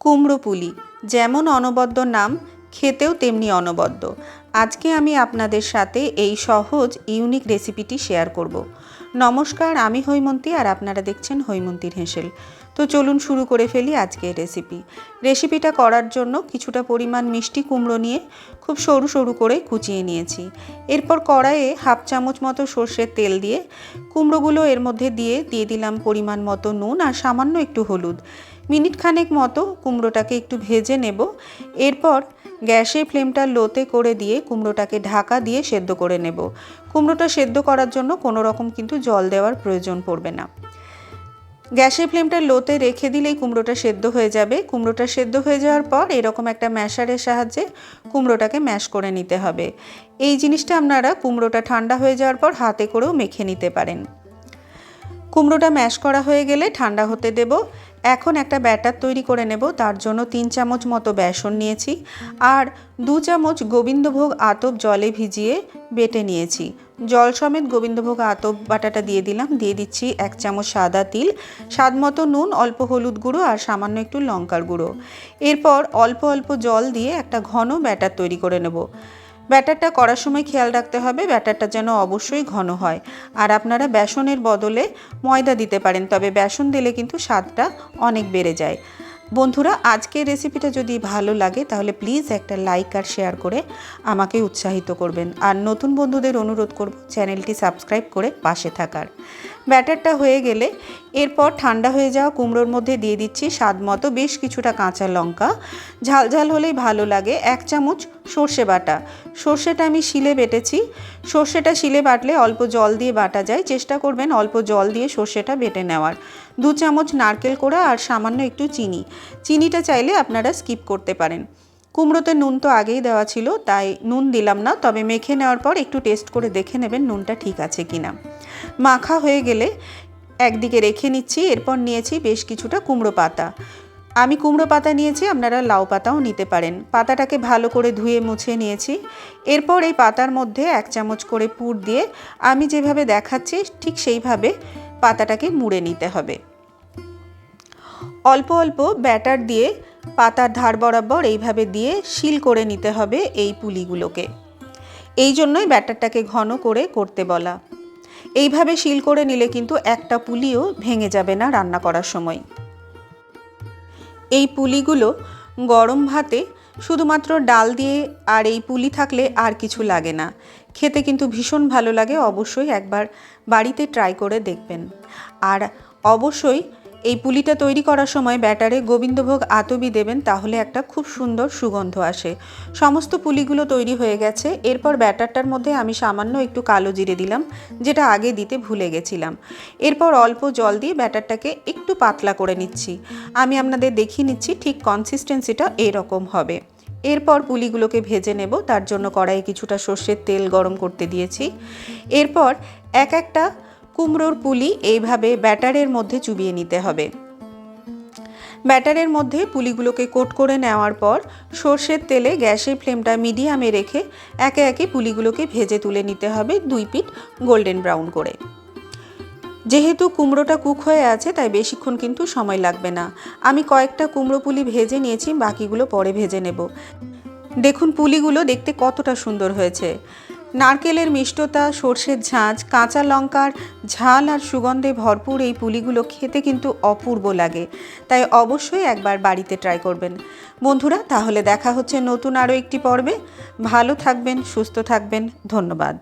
কুমড়ো পুলি, যেমন অনবদ্য নাম, খেতেও তেমনি অনবদ্য। আজকে আমি আপনাদের সাথে এই সহজ, ইউনিক রেসিপিটি শেয়ার করব। নমস্কার, আমি হৈমন্তী আর আপনারা দেখছেন হৈমন্তীর হেঁসেল। তো চলুন শুরু করে ফেলি আজকের রেসিপি। রেসিপিটা করার জন্য কিছুটা পরিমাণ মিষ্টি কুমড়ো নিয়ে খুব সরু সরু করে কুচিয়ে নিয়েছি। এরপর কড়াইয়ে হাফ চামচ মতো সর্ষের তেল দিয়ে কুমড়োগুলো এর মধ্যে দিয়ে দিয়ে দিলাম পরিমাণ মতো নুন আর সামান্য একটু হলুদ। মিনিট খানেক মতো কুমড়োটাকে একটু ভেজে নেব। এরপর গ্যাসের ফ্লেমটা লোতে করে দিয়ে কুমড়োটাকে ঢাকা দিয়ে সেদ্ধ করে নেব। কুমড়োটা সেদ্ধ করার জন্য কোনো রকম কিন্তু জল দেওয়ার প্রয়োজন পড়বে না। গ্যাসের ফ্লেমটা লোতে রেখে দিলেই কুমড়োটা সেদ্ধ হয়ে যাবে। কুমড়োটা সেদ্ধ হয়ে যাওয়ার পর এরকম একটা ম্যাশারের সাহায্যে কুমড়োটাকে ম্যাশ করে নিতে হবে। এই জিনিসটা আপনারা কুমড়োটা ঠান্ডা হয়ে যাওয়ার পর হাতে করেও মেখে নিতে পারেন। কুমড়োটা ম্যাশ করা হয়ে গেলে ঠান্ডা হতে দেব। এখন একটা ব্যাটার তৈরি করে নেব, তার জন্য তিন চামচ মতো বেসন নিয়েছি আর দু চামচ গোবিন্দভোগ আতপ জলে ভিজিয়ে বেটে নিয়েছি। জল সমেত গোবিন্দভোগ আতপ বাটাটা দিয়ে দিলাম, দিয়ে দিচ্ছি এক চামচ সাদা তিল, স্বাদ মতো নুন, অল্প হলুদ গুঁড়ো আর সামান্য একটু লঙ্কার গুঁড়ো। এরপর অল্প অল্প জল দিয়ে একটা ঘন ব্যাটার তৈরি করে নেব। ব্যাটারটা করার সময় খেয়াল রাখতে হবে, ব্যাটারটা যেন অবশ্যই ঘন হয়। আর আপনারা বেসনের বদলে ময়দা দিতে পারেন, তবে বেসন দিলে কিন্তু স্বাদটা অনেক বেড়ে যায়। বন্ধুরা, আজকের রেসিপিটা যদি ভালো লাগে, তাহলে প্লিজ একটা লাইক আর শেয়ার করে আমাকে উৎসাহিত করবেন। আর নতুন বন্ধুদের অনুরোধ করব চ্যানেলটি সাবস্ক্রাইব করে পাশে থাকার। ব্যাটারটা হয়ে গেলে এরপর ঠান্ডা হয়ে যাওয়া কুমড়োর মধ্যে দিয়ে দিচ্ছি স্বাদ মতো বেশ কিছুটা কাঁচা লঙ্কা। ঝাল ঝাল হলেই ভালো লাগে। এক চামচ সর্ষে বাটা। সর্ষেটা আমি শিলে বেটেছি। সর্ষেটা শিলে বাটলে অল্প জল দিয়ে বাটা যায়। চেষ্টা করবেন অল্প জল দিয়ে সর্ষেটা বেটে নেওয়ার। দু চামচ নারকেল কোড়া আর সামান্য একটু চিনি। চিনিটা চাইলে আপনারা স্কিপ করতে পারেন। কুমড়োতে নুন তো আগেই দেওয়া ছিল, তাই নুন দিলাম না, তবে মেখে নেওয়ার পর একটু টেস্ট করে দেখে নেবেন নুনটা ঠিক আছে কি না মাখা হয়ে গেলে একদিকে রেখে নিচ্ছি, এরপর নিয়েছি বেশ কিছুটা কুমড়ো পাতা। আমি কুমড়ো পাতা নিয়েছি, আপনারা লাউ পাতাও নিতে পারেন। পাতাটাকে ভালো করে ধুয়ে মুছে নিয়েছি। এরপর এই পাতার মধ্যে এক চামচ করে পুর দিয়ে আমি যেভাবে দেখাচ্ছি, ঠিক সেইভাবে পাতাটাকে মুড়ে নিতে হবে। অল্প অল্প ব্যাটার দিয়ে পাতার ধার বরাবর এইভাবে দিয়ে শিল করে নিতে হবে এই পুলিগুলোকে। এই জন্যই ব্যাটারটাকে ঘন করে করতে বলা। এইভাবে শিল করে নিলে কিন্তু একটা পুলিও ভেঙে যাবে না রান্না করার সময়। এই পুলিগুলো গরম ভাতে শুধুমাত্র ডাল দিয়ে আর এই পুলি থাকলে আর কিছু লাগে না। খেতে কিন্তু ভীষণ ভালো লাগে, অবশ্যই একবার বাড়িতে ট্রাই করে দেখবেন। আর অবশ্যই এই পুলিটা তৈরি করার সময় ব্যাটারে গোবিন্দভোগ আতবি দেবেন, তাহলে একটা খুব সুন্দর সুগন্ধ আসে। সমস্ত পুলিগুলো তৈরি হয়ে গেছে, এরপর ব্যাটারটার মধ্যে আমি সামান্য একটু কালো জিরে দিলাম, যেটা আগে দিতে ভুলে গেছিলাম। এরপর অল্প জল দিয়ে ব্যাটারটাকে একটু পাতলা করে নিচ্ছি। আমি আপনাদের দেখিয়ে নিচ্ছি ঠিক কনসিস্টেন্সিটা এরকম হবে। এরপর পুলিগুলোকে ভেজে নেব, তার জন্য কড়াইয়ে কিছুটা সর্ষের তেল গরম করতে দিয়েছি। এরপর এক একটা কুমড়োর পুলি এইভাবে ব্যাটারের মধ্যে চুবিয়ে নিতে হবে। ব্যাটারের মধ্যে পুলিগুলোকে কোট করে নেওয়ার পর সর্ষের তেলে গ্যাসের ফ্লেমটা মিডিয়ামে রেখে একে একে পুলিগুলোকে ভেজে তুলে নিতে হবে দুই পিঠ গোল্ডেন ব্রাউন করে। যেহেতু কুমড়োটা কুক হয়ে আছে, তাই বেশিক্ষণ কিন্তু সময় লাগবে না। আমি কয়েকটা কুমড়ো পুলি ভেজে নিয়েছি, বাকিগুলো পরে ভেজে নেব। দেখুন পুলিগুলো দেখতে কতটা সুন্দর হয়েছে। নারকেলের মিষ্টতা, সর্ষের ঝাঁঝ কাঁচা লঙ্কার ঝাল আর সুগন্ধে ভরপুর এই পুলিগুলো খেতে কিন্তু অপূর্ব লাগে। তাই অবশ্যই একবার বাড়িতে ট্রাই করবেন। বন্ধুরা, তাহলে দেখা হচ্ছে নতুন আরও একটি পর্বে। ভালো থাকবেন, সুস্থ থাকবেন। ধন্যবাদ।